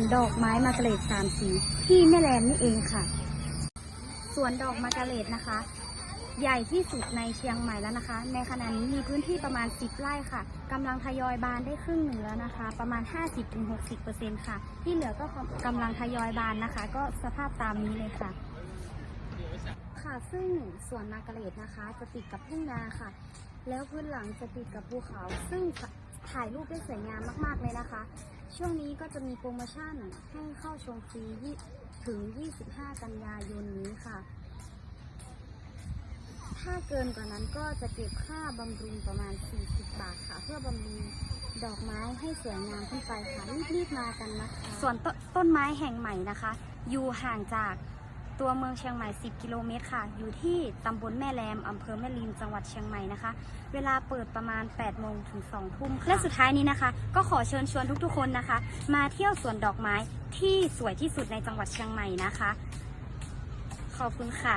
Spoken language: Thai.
มาร์กาเร็ตสามสีที่แม่แรมนี่เองค่ะ สวนดอกมาร์กาเร็ตนะคะ ใหญ่ที่สุดในเชียงใหม่แล้วนะคะ ในขณะนี้มีพื้นที่ประมาณ 10 ไร่ค่ะกำลังทยอยบานได้ครึ่งหนึ่งแล้วนะคะ ประมาณ 50-60%ค่ะ ที่เหลือก็กำลังทยอยบานนะคะ ก็สภาพตามนี้เลยค่ะค่ะซึ่งสวนมาร์กาเร็ตนะคะ จะติดกับทุ่งนาค่ะ แล้วพื้นหลังจะติดกับภูเขา ซึ่งถ่ายรูปได้สวยงามมาก ๆ เลยนะคะ ช่วงนี้ก็จะมีโปรโมชั่นให้เข้าชมฟรีถึง 25 กันยายนนี้ค่ะ ถ้าเกินกว่านั้นก็จะเก็บค่าบำรุงประมาณ 40 บาทค่ะ เพื่อบำรุงดอกไม้ให้สวยงามขึ้นไปค่ะ รีบๆมากันนะคะ ส่วนตต้นไม้แห่งใหม่นะคะ อยู่ห่างจาก ตัวเมืองเชียงใหม่ 10 กิโลเมตรค่ะ อยู่ที่ตำบลแม่แรมอำเภอแม่ริมจังหวัดเชียงใหม่นะคะ เวลาเปิดประมาณ 8 โมงถึง 2 ทุ่มค่ะและสุดท้ายนี้นะคะ ก็ขอเชิญชวนทุกๆคนนะคะ มาเที่ยวสวนดอกไม้ที่สวยที่สุดในจังหวัดเชียงใหม่นะคะ ขอบคุณค่ะ